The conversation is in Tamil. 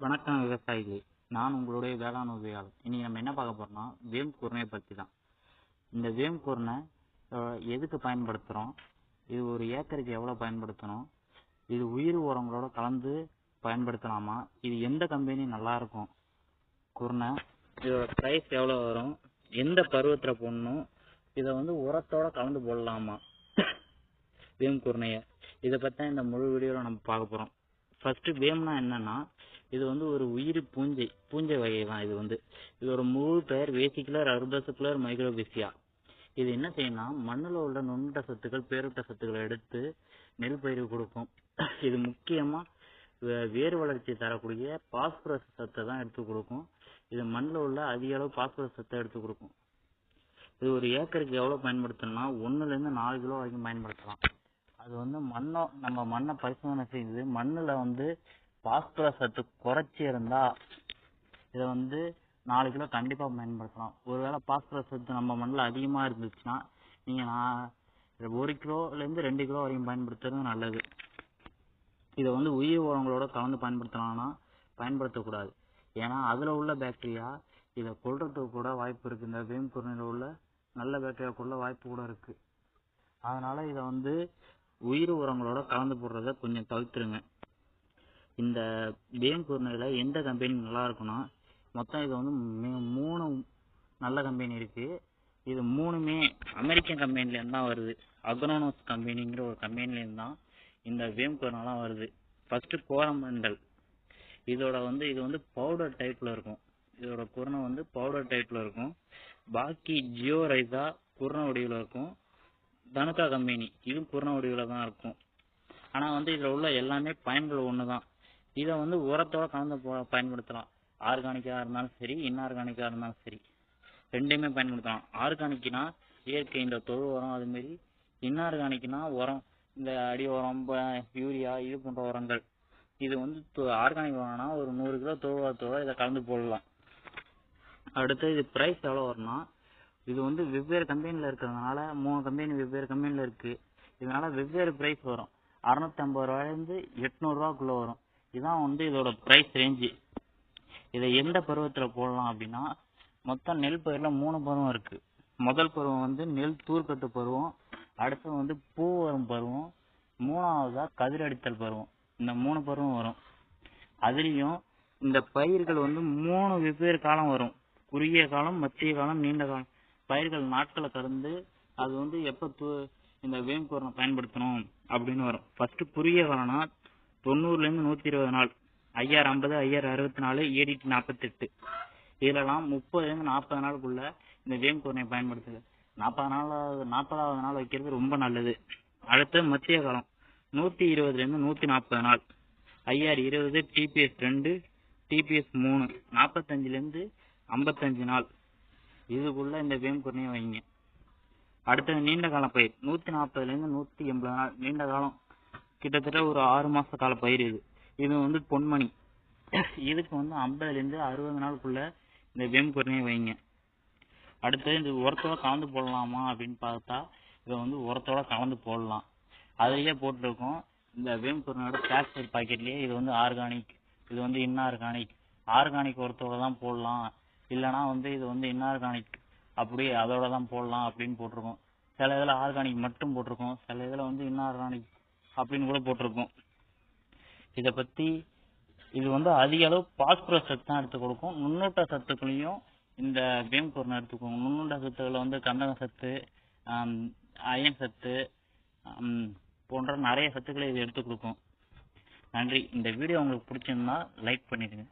வணக்கம் விவசாயிகளே. நான் உங்களுடைய வேளாண் உதவியாளர். இனி நம்ம என்ன பார்க்க போறோம்னா வேம் கூர்மையை பற்றி தான் இந்த வேம் கூர்மை எதுக்கு பயன்படுத்துகிறோம் இது ஒரு ஏக்கருக்கு எவ்வளோ பயன்படுத்தணும்? இது உயிர் உரங்களோட கலந்து பயன்படுத்தலாமா? இது எந்த கம்பெனி நல்லா இருக்கும் இதோட ப்ரைஸ் எவ்வளோ வரும்? எந்த பருவத்தில் போடணும்? இதை வந்து உரத்தோட கலந்து போடலாமா? வேம் குருணையை இதை பற்றி இந்த முழு வீடியோவில் நம்ம பார்க்க போகிறோம் ஃபர்ஸ்ட் வேம்னா என்னன்னா இது வந்து ஒரு உயிர் பூஞ்சை பூஞ்சை வகை தான் இது வந்து. இதோட முழு பெயர் வேசிக்குலர் அர்பசிகுலர் மைக்ரோபிசியா இது என்ன செய்யணும்னா மண்ணில் உள்ள நுண்ணுட்ட சத்துக்கள் பேரூட்ட சத்துக்களை எடுத்து நெல் பயிருக்கு கொடுக்கும். இது முக்கியமா வே- வேர் வளர்ச்சி தரக்கூடிய பாஸ்பரஸ் சத்தை தான் எடுத்து கொடுக்கும். இது மண்ணில் உள்ள அதிக அளவு பாஸ்பரஸ் சத்தை எடுத்து கொடுக்கும். இது ஒரு ஏக்கருக்கு எவ்வளவு பயன்படுத்தணும்னா ஒன்னுல இருந்து நாலு கிலோ வரைக்கும் பயன்படுத்தலாம். அது வந்து மண்ணோ நம்ம மண்ணை பரிசோதனை செய்து மண்ணுல வந்து பாஸ்பரஸ் சத்து குறைச்சி இருந்தா இதை வந்து நாலு கிலோ கண்டிப்பாக பயன்படுத்தலாம். ஒருவேளை பாஸ்பரஸ் சத்து நம்ம மண்ணில் அதிகமாக இருந்துச்சுன்னா நீங்கள் நான் ஒரு கிலோலேருந்து ரெண்டு கிலோ வரைக்கும் பயன்படுத்துறது நல்லது. இதை வந்து உயிர் உரங்களோட கலந்து பயன்படுத்தலாம்னா பயன்படுத்தக்கூடாது. ஏன்னா அதில் உள்ள பாக்டீரியா இதை கொள்றதுக்கு கூட வாய்ப்பு இருக்குது இந்த வேம் உள்ள நல்ல பாக்டீரியா கொள்ள வாய்ப்பு கூட இருக்குது அதனால் இதை வந்து உயிர் உரங்களோட கலந்து போடுறத கொஞ்சம் தவிர்த்துருங்க. இந்த வேம் குருணையில எந்த கம்பெனி நல்லா இருக்குன்னா மொத்தம் இது வந்து மூணு நல்ல கம்பெனி இருக்கு. இது மூணுமே அமெரிக்கன் கம்பெனிலேருந்து தான் வருது. அக்ரோனோஸ் கம்பெனிங்கிற ஒரு கம்பெனிலேருந்து தான் இந்த வேம் குருணைலாம் வருது. ஃபஸ்ட்டு கோரமண்டல் இதோட வந்து இது வந்து பவுடர் டைப்பில் இருக்கும். இதோட குருணை வந்து பவுடர் டைப்பில் இருக்கும். பாக்கி ஜியோ ரைஸா குருணை வடிவில் இருக்கும். தனுகா கம்பெனி. இதுவும் குருணை வடிவில் தான் இருக்கும். ஆனால் வந்து இதில் உள்ள எல்லாமே பயன்கள் ஒன்று தான் இதை வந்து உரத்தோட கலந்து போ- பயன்படுத்தலாம். ஆர்கானிக்காக இருந்தாலும் சரி இன்ஆர்கானிக்காக இருந்தாலும் சரி. ரெண்டையுமே பயன்படுத்தலாம். ஆர்கானிக்னா இயற்கை இந்த தொழு உரம் அதுமாரி இன்ஆர்கானிக்னா உரம் இந்த அடி உரம் யூரியா இது போன்ற உரங்கள். இது வந்து ஆர்கானிக் உரம்னா ஒரு நூறு கிலோ தொழுவத்தோட இதை கலந்து போடலாம். அடுத்து இது ப்ரைஸ் எவ்வளோ வரும்னா இது வந்து வெவ்வேறு கம்பெனியில் இருக்கிறதுனால மூணு கம்பெனி வெவ்வேறு கம்பெனியில் இருக்கு. இதனால வெவ்வேறு பிரைஸ் வரும். அறுநூத்தி ஐம்பது ரூபாயில இருந்து வரும். இதுதான் வந்து இதோட பிரைஸ் ரேஞ்சு இதை எந்த பருவத்தில் போடலாம் அப்படின்னா மொத்தம் நெல் பயிரில் மூணு பருவம் இருக்கு. முதல் பருவம் வந்து நெல் தூர்க்கட்டு பருவம். அடுத்து வந்து பூ வரும் பருவம். மூணாவதாக கதிரடித்தல் பருவம். இந்த மூணு பருவம் வரும். அதுலேயும் இந்த பயிர்கள் வந்து மூணு வெவ்வேறு காலம் வரும். குறுகிய காலம் மத்திய காலம் நீண்ட காலம். பயிர்கள் நாட்களை கடந்து அது வந்து எப்ப இந்த வேம்கோரனை பயன்படுத்தணும் அப்படின்னு வரும். ஃபர்ஸ்ட் புரிய காலம்னா தொண்ணூறுல இருந்து நூத்தி இருபது நாள். ஐயாயிரம் ஐம்பது ஐயாயிரம் அறுபத்தி நாலு ஏடிடி நாற்பத்தெட்டு இதுலலாம் முப்பதுல இருந்து நாற்பது நாளுக்குள்ள இந்த வேம்கோரனை பயன்படுத்துது நாற்பது நாளாவது நாற்பதாவது நாள் வைக்கிறது ரொம்ப நல்லது. அடுத்து மத்திய காலம். நூத்தி இருபதுல இருந்து நூத்தி நாற்பது நாள். ஐஆர் இருபது டிபிஎஸ் ரெண்டு டிபிஎஸ் மூணு நாற்பத்தஞ்சுல இருந்து ஐம்பத்தஞ்சு நாள். இதுக்குள்ள இந்த வேம் குரணையை வைங்க. அடுத்தது நீண்ட கால பயிர். நூத்தி நாற்பதுல இருந்து நூத்தி எண்பது நாள் நீண்ட காலம். கிட்டத்தட்ட ஒரு ஆறு மாச கால பயிர் இது. இது வந்து பொன்மணி. இதுக்கு வந்து ஐம்பதுல இருந்து அறுபது நாளுக்குள்ள இந்த வேம் குரணையை வைங்க. அடுத்தது இந்த உரத்தோட கலந்து போடலாமா அப்படின்னு பார்த்தா இதை வந்து உரத்தோட கலந்து போடலாம். அதுலயே போட்டிருக்கோம் இந்த வேம் குரணையோட பிளாஸ்டிக் பாக்கெட்லயே இது வந்து ஆர்கானிக் இது வந்து இன்ஆர்கானிக் ஆர்கானிக் உரத்தோட தான் போடலாம். இல்லைனா வந்து இது வந்து இன்ஆர்கானிக் அப்படியே அதோட தான் போடலாம் அப்படின்னு போட்டிருக்கோம். சில இதில் ஆர்கானிக் மட்டும் போட்டிருக்கோம். சில இதில் வந்து இன்ஆர்கானிக் அப்படின்னு கூட போட்டிருக்கோம். இதை பற்றி இது வந்து அதிக அளவு பாஸ்பரஸ் சத்து தான் எடுத்து கொடுக்கும். நுண்ணூட்ட சத்துக்களையும் இந்த பேம் குருணை எடுத்துக்கோங்க. நுண்ணூட்ட சத்துக்களை வந்து கந்தக சத்து அயன் சத்து போன்ற நிறைய சத்துக்களை இது எடுத்து கொடுக்கும். நன்றி. இந்த வீடியோ உங்களுக்கு பிடிச்சிருந்தா லைக் பண்ணிடுங்க.